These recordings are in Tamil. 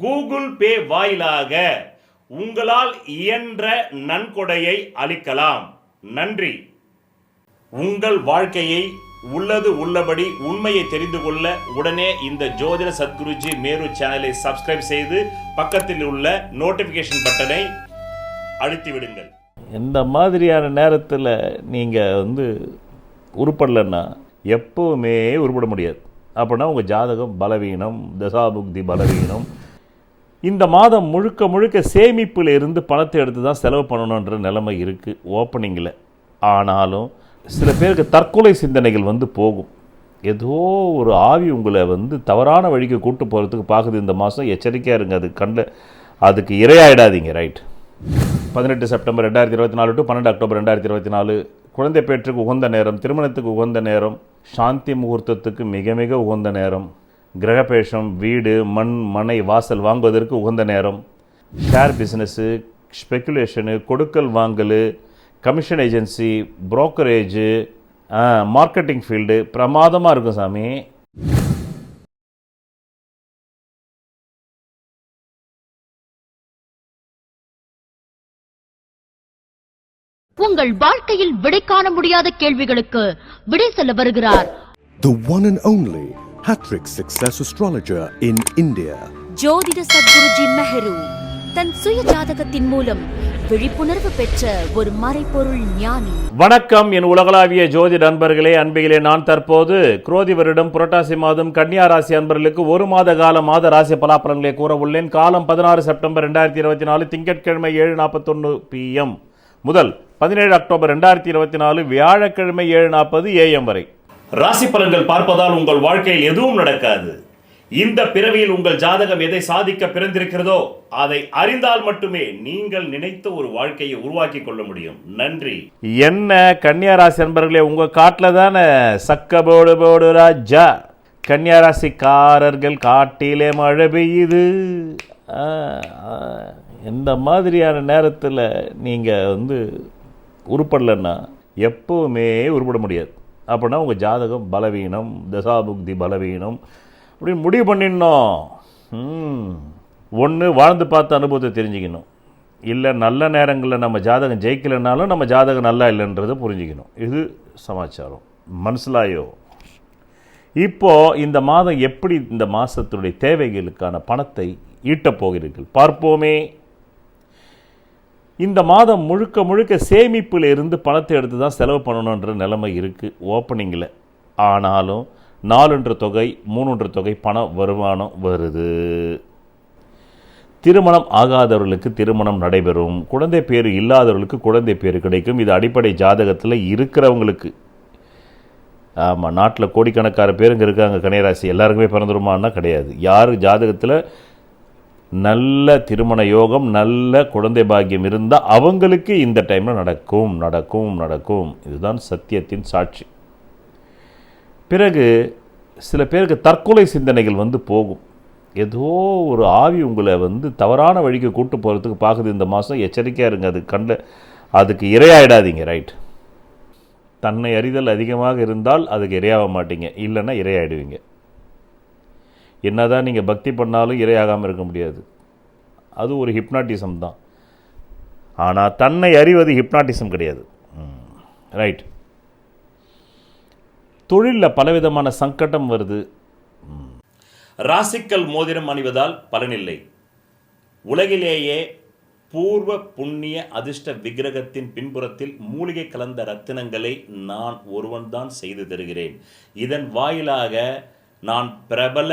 கூகுள் பே வாயிலாக உங்களால் இயன்ற நன்கொடையை அளிக்கலாம். நன்றி. உங்கள் வாழ்க்கையை உள்ளது உள்ளபடி உண்மையை தெரிந்து கொள்ள உடனே இந்த ஜோதிட சத்குருஜி மேரு சேனலை சப்ஸ்கிரைப் செய்து பக்கத்தில் உள்ள நோட்டிஃபிகேஷன் பட்டனை அழுத்தி விடுங்கள் இந்த மாதிரியான நேரத்தில் நீங்கள் வந்து உருப்படலைன்னா எப்போவுமே உருப்பட முடியாது. அப்படின்னா உங்கள் ஜாதகம் பலவீனம் தசாபுக்தி பலவீனம் இந்த மாதம் முழுக்க முழுக்க சேமிப்பில் இருந்து பணத்தை எடுத்து தான் செலவு பண்ணணுன்ற நிலைமை இருக்குது ஓப்பனிங்கில் ஆனாலும் சில பேருக்கு தற்கொலை சிந்தனைகள் வந்து போகும். ஏதோ ஒரு ஆவி உங்களை வந்து தவறான வழிக்கு கூட்டு போகிறதுக்கு பார்க்குது இந்த மாதம். எச்சரிக்கையாக இருங்க அது கண்ட அதுக்கு இரையாயிடாதீங்க ரைட் பதினெட்டு செப்டம்பர் ரெண்டாயிரத்தி இருபத்தி நாலு டு பன்னெண்டு அக்டோபர் ரெண்டாயிரத்தி இருபத்தி நாலு. குழந்தை பேற்றுக்கு உகந்த நேரம் திருமணத்துக்கு உகந்த நேரம் சாந்தி முகூர்த்தத்துக்கு மிக மிக உகந்த நேரம். கிரகபேஷம் வீடு மண் மனை வாசல் வாங்குவதற்கு உகந்த நேரம். ஷேர் பிஸ்னஸ்ஸு ஸ்பெக்குலேஷனு கொடுக்கல் வாங்கல் commission agency brokerage marketing field பிரமாதமாக இருக்கும் சாமி. உங்கள் வாழ்க்கையில் விடை காண முடியாத கேள்விகளுக்கு விடை சொல்ல வருகிறார். The one and only Hattrick Success Astrologer in India. ஜோதிட சத்குருஜி மெஹரு தன் சுய ஜாதகத்தின் மூலம் விழிப்புணர்வு பெற்ற ஒரு மறைபொருள் ஞானி. வணக்கம் என் உலகளாவிய ஜோதி நண்பர்களே அன்பிகளே நான் தற்போது குரோதி வருடம் புரட்டாசி மாதம் கன்னியா ராசி அன்பர்களுக்கு ஒரு மாத கால மாத ராசி பலாபலன்களை கூற உள்ளேன். காலம் பதினாறு செப்டம்பர் ரெண்டாயிரத்தி இருபத்தி நாலு திங்கட்கிழமை ஏழு நாற்பத்தொன்று பிஎம் முதல் பதினேழு அக்டோபர் ரெண்டாயிரத்தி இருபத்தி நாலு வியாழக்கிழமை ஏழு நாற்பது ஏஎம் வரை. ராசி பலன்கள் பார்ப்பதால் உங்கள் வாழ்க்கையில் எதுவும் நடக்காது. இந்த பிறவியில் உங்கள் ஜாதகம் எதை சாதிக்க பிறந்திருக்கிறதோ அதை அறிந்தால் மட்டுமே நீங்கள் நினைத்த ஒரு வாழ்க்கையை உருவாக்கி கொள்ள முடியும். நன்றி. என்ன கன்னியா ராசி அன்பர்களே உங்கள் காட்டில் தானே? சக்க போடு போடு ராஜா. கன்னியா ராசிக்காரர்கள் காட்டிலே மழை பெய்யுது. ஆ, ஆ. இந்த மாதிரியான நேரத்தில் நீங்கள் வந்து உருப்படலைன்னா எப்போவுமே உருப்பட முடியாது. அப்படின்னா உங்கள் ஜாதகம் பலவீனம் தசாபுக்தி பலவீனம். அப்படின்னு முடிவு பண்ணிடணும். ஒன்று வாழ்ந்து பார்த்த அனுபவத்தை தெரிஞ்சுக்கணும். இல்லை நல்ல நேரங்களில் நம்ம ஜாதகம் ஜெயிக்கலைனாலும் நம்ம ஜாதகம் நல்லா இல்லைன்றதை புரிஞ்சுக்கணும். இது சமாச்சாரம். மனசிலாயோ. இப்போ இந்த மாதம் எப்படி இந்த மாதத்துடைய தேவைகளுக்கான பணத்தை ஈட்டப் போகிறீர்கள்? பார்ப்போமே. இந்த மாதம் முழுக்க முழுக்க சேமிப்பில் இருந்து பணத்தை எடுத்து தான் செலவு பண்ணணுன்ற நிலைமை இருக்குது ஓப்பனிங்கில் ஆனாலும் நாலுன்ற தொகை மூணுன்ற தொகை பண வருமானம் வருது. திருமணம் ஆகாதவர்களுக்கு திருமணம் நடைபெறும். குழந்தை பேர் இல்லாதவர்களுக்கு குழந்தை பேர் கிடைக்கும். இது அடிப்படை ஜாதகத்தில் இருக்கிறவங்களுக்கு. ஆமாம் நாட்டில் கோடிக்கணக்கான பேருங்க இருக்காங்க கன்னியராசி எல்லாருக்குமே பிறந்துருமான்னா கிடையாது. யார் ஜாதகத்தில் நல்ல திருமண யோகம் நல்ல குழந்தை பாக்கியம் இருந்தால் அவங்களுக்கு இந்த டைமில் நடக்கும் நடக்கும் நடக்கும். இதுதான் சத்தியத்தின் சாட்சி. பிறகு சில பேருக்கு தற்கொலை சிந்தனைகள் வந்து போகும். ஏதோ ஒரு ஆவி உங்களை வந்து தவறான வழிக்கு கூட்டு போகிறதுக்கு பார்க்குது இந்த மாதம் எச்சரிக்கையாக இருங்க அது கண்ட அதுக்கு இரையாயிடாதீங்க ரைட் தன்னை அறிதல் அதிகமாக இருந்தால் அதுக்கு இரையாக மாட்டீங்க இல்லைன்னா இரையாயிடுவீங்க. என்னதான் நீங்கள் பக்தி பண்ணாலும் இரையாகாமல் இருக்க முடியாது. அது ஒரு ஹிப்னாட்டிசம் தான். ஆனால் தன்னை அறிவது ஹிப்னாட்டிசம் கிடையாது. ரைட். தொழிலில் பலவிதமான சங்கடம் வருது. ராசிக்கல் மோதிரம் அணிவதால் பலனில்லை. உலகிலேயே பூர்வ புண்ணிய அதிர்ஷ்ட விக்கிரகத்தின் பின்புறத்தில் மூலிகை கலந்த ரத்தினங்களை நான் ஒருவன்தான் செய்து தருகிறேன். இதன் வாயிலாக நான் பிரபல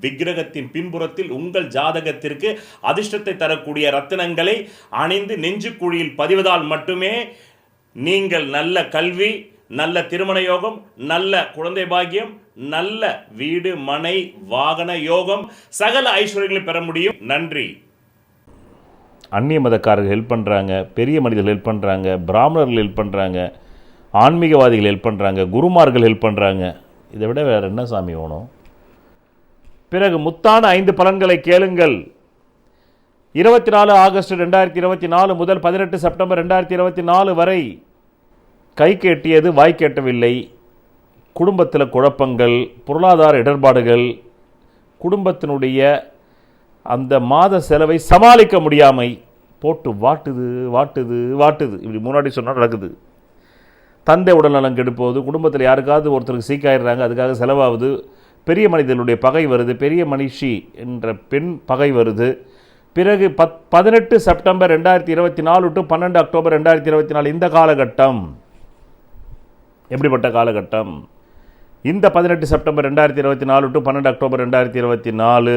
விக்கிரகத்தின் பின்புறத்தில் உங்கள் ஜாதகத்திற்கு அதிர்ஷ்டத்தை தரக்கூடிய ரத்தினங்களை அணிந்து நெஞ்சுக்குழியில் பதிவதால் மட்டுமே நீங்கள் நல்ல கல்வி நல்ல திருமண யோகம் நல்ல குழந்தை பாக்கியம் நல்ல வீடு மனை வாகன யோகம் சகல ஐஸ்வர்யங்களை பெற முடியும். நன்றி. அந்நிய மதக்காரர்கள் ஹெல்ப் பண்ணுறாங்க பெரிய மனிதர்கள் ஹெல்ப் பண்ணுறாங்க பிராமணர்கள் ஹெல்ப் பண்ணுறாங்க ஆன்மீகவாதிகள் ஹெல்ப் பண்ணுறாங்க குருமார்கள் ஹெல்ப் பண்ணுறாங்க இதை விட வேறு என்ன சாமி வேணும்? பிறகு முத்தான ஐந்து பலன்களை கேளுங்கள். இருபத்தி நாலு ஆகஸ்ட் ரெண்டாயிரத்தி இருபத்தி நாலு முதல் பதினெட்டு செப்டம்பர் ரெண்டாயிரத்தி இருபத்தி நாலு வரை கை கேட்டியது வாய் கேட்டவில்லை. குடும்பத்தில் குழப்பங்கள் பொருளாதார இடர்பாடுகள் குடும்பத்தினுடைய அந்த மாத செலவை சமாளிக்க முடியாமை போட்டு வாட்டுது வாட்டுது வாட்டுது. இப்படி முன்னாடி சொன்னால் நடக்குது. தந்தை உடல்நலம் கெடுப்போது குடும்பத்தில் யாருக்காவது ஒருத்தருக்கு சீக்காயிடுறாங்க அதுக்காக செலவாகுது. பெரிய மனிதனுடைய பகை வருது பெரிய மனுஷி என்ற பெண் பகை வருது. பிறகு பத் பதினெட்டு செப்டம்பர் ரெண்டாயிரத்தி இருபத்தி நாலு டு பன்னெண்டு அக்டோபர் ரெண்டாயிரத்தி இருபத்தி நாலு இந்த காலகட்டம். எப்படிப்பட்ட காலகட்டம்? இந்த பதினெட்டு செப்டம்பர் ரெண்டாயிரத்தி இருபத்தி நாலு டு பன்னெண்டு அக்டோபர் ரெண்டாயிரத்தி இருபத்தி நாலு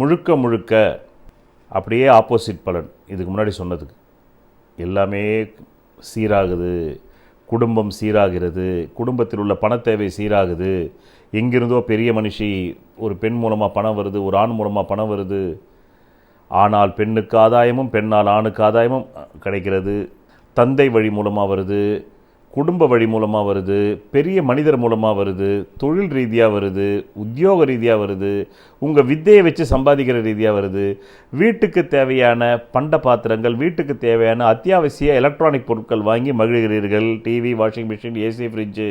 முழுக்க முழுக்க அப்படியே ஆப்போசிட் பலன். இதுக்கு முன்னாடி சொன்னதுக்கு எல்லாமே சீராகுது. குடும்பம் சீராகிறது. குடும்பத்தில் உள்ள பணத்தேவை சீராகுது. எங்கிருந்தோ பெரிய மனுஷி ஒரு பெண் மூலமாக பணம் வருது ஒரு ஆண் மூலமாக பணம் வருது. ஆனால் பெண்ணுக்கு ஆதாயமும் பெண்ணால் ஆணுக்கு ஆதாயமும் கிடைக்கிறது. தந்தை வழி மூலமாக வருது குடும்ப வழி மூலமாக வருது பெரிய மனிதர் மூலமாக வருது தொழில் ரீதியாக வருது உத்தியோக ரீதியாக வருது உங்கள் வித்தையை வச்சு சம்பாதிக்கிற ரீதியாக வருது. வீட்டுக்கு தேவையான பண்ட பாத்திரங்கள் வீட்டுக்கு தேவையான அத்தியாவசிய எலக்ட்ரானிக் பொருட்கள் வாங்கி மகிழ்கிறீர்கள். TV washing machine AC fridge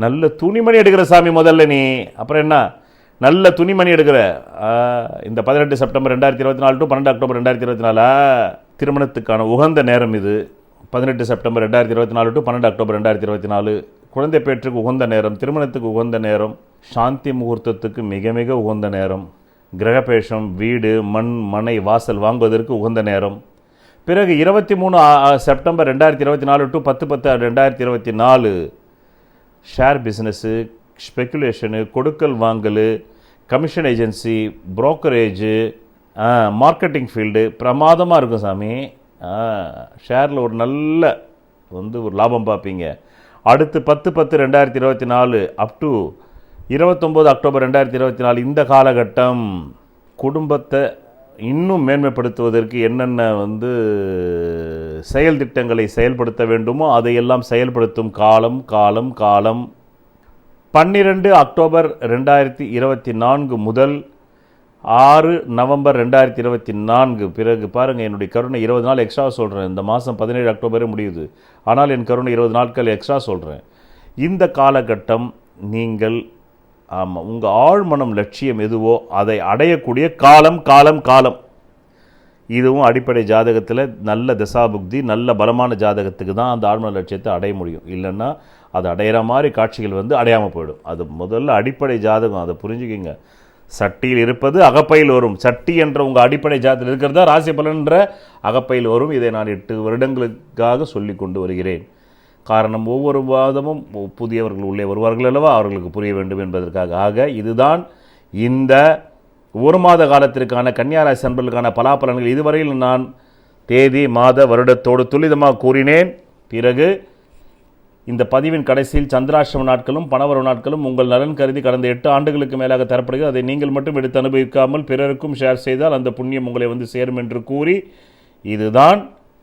நல்ல துணிமணி எடுக்கிற சாமி முதல்ல நீ. அப்புறம் என்ன? நல்ல துணிமணி எடுக்கிற. இந்த பதினெட்டு செப்டம்பர் ரெண்டாயிரத்தி இருபத்தி நாலு டு பன்னெண்டு அக்டோபர் ரெண்டாயிரத்தி இருபத்தி நாலா திருமணத்துக்கான உகந்த நேரம் இது. பதினெட்டு செப்டம்பர் ரெண்டாயிரத்தி இருபத்தி நாலு டு பன்னெண்டு அக்டோபர் ரெண்டாயிரத்தி இருபத்தி நாலு. குழந்தை பேற்றுக்கு உகந்த நேரம் திருமணத்துக்கு உகந்த நேரம் சாந்தி முகூர்த்தத்துக்கு மிக மிக உகந்த நேரம் கிரகபேஷம் வீடு மண் மனை வாசல் வாங்குவதற்கு உகந்த நேரம். பிறகு இருபத்தி மூணு செப்டம்பர் ரெண்டாயிரத்தி இருபத்தி நாலு டு பத்து பத்து ரெண்டாயிரத்தி இருபத்தி நாலு ஷேர் பிஸ்னஸ்ஸு ஸ்பெக்குலேஷனு கொடுக்கல் வாங்கல் commission agency brokerage marketing field பிரமாதமாக இருக்கும் சாமி. ஷேரில் ஒரு நல்ல வந்து ஒரு லாபம் பார்ப்பீங்க. அடுத்து பத்து பத்து ரெண்டாயிரத்தி இருபத்தி நாலு அப் டு இருபத்தொம்போது அக்டோபர் ரெண்டாயிரத்தி இருபத்தி நாலு இந்த காலகட்டம் குடும்பத்தை இன்னும் மேன்மைப்படுத்துவதற்கு என்னென்ன வந்து செயல் திட்டங்களை செயல்படுத்த வேண்டுமோ அதையெல்லாம் செயல்படுத்தும் காலம் காலம் காலம். பன்னிரெண்டு அக்டோபர் ரெண்டாயிரத்தி இருபத்தி நான்கு முதல் ஆறு நவம்பர் ரெண்டாயிரத்தி இருபத்தி நான்கு. பிறகு பாருங்கள் என்னுடைய கருணை இருபது நாள் எக்ஸ்ட்ரா சொல்கிறேன் இந்த மாதம் பதினேழு அக்டோபரே முடியுது. ஆனால் என் கருணை இருபது நாட்கள் எக்ஸ்ட்ரா சொல்கிறேன் இந்த காலகட்டம் நீங்கள் ஆமாம் உங்கள் ஆழ்மனம் லட்சியம் எதுவோ அதை அடையக்கூடிய காலம் காலம் காலம். இதுவும் அடிப்படை ஜாதகத்தில் நல்ல தசாபுக்தி நல்ல பலமான ஜாதகத்துக்கு தான் அந்த ஆழ்மன லட்சியத்தை அடைய முடியும். இல்லைன்னா அது அடையிற மாதிரி காட்சிகள் வந்து அடையாமல் போயிடும். அது முதல்ல அடிப்படை ஜாதகம் அதை புரிஞ்சுக்கிங்க. சட்டியில் இருப்பது அகப்பையில் வரும். சட்டி என்ற உங்கள் அடிப்படை ஜாதத்தில் இருக்கிறதா ராசி பலன்ற அகப்பையில் வரும். இதை நான் எட்டு வருடங்களுக்காக சொல்லி கொண்டு வருகிறேன். காரணம் ஒவ்வொரு வாதமும் புதியவர்கள் உள்ளே வருவார்கள் அல்லவா? அவர்களுக்கு புரிய வேண்டும் என்பதற்காக. ஆக இதுதான் இந்த ஒரு மாத காலத்திற்கான கன்னியாராசி அன்பர்களுக்கான பலாபலன்கள். இதுவரையில் நான் தேதி மாத வருடத்தோடு துல்லிதமாக கூறினேன். பிறகு இந்த பதிவின் கடைசியில் சந்திராஷ்டம நாட்களும் பணவரவு நாட்களும் உங்கள் நலன் கருதி கடந்த எட்டு ஆண்டுகளுக்கு மேலாக தரப்படுகிறது. அதை நீங்கள் மட்டும் எடுத்து அனுபவிக்காமல் பிறருக்கும் ஷேர் செய்தால் அந்த புண்ணியம் உங்களை வந்து சேரும் என்று கூறி இதுதான்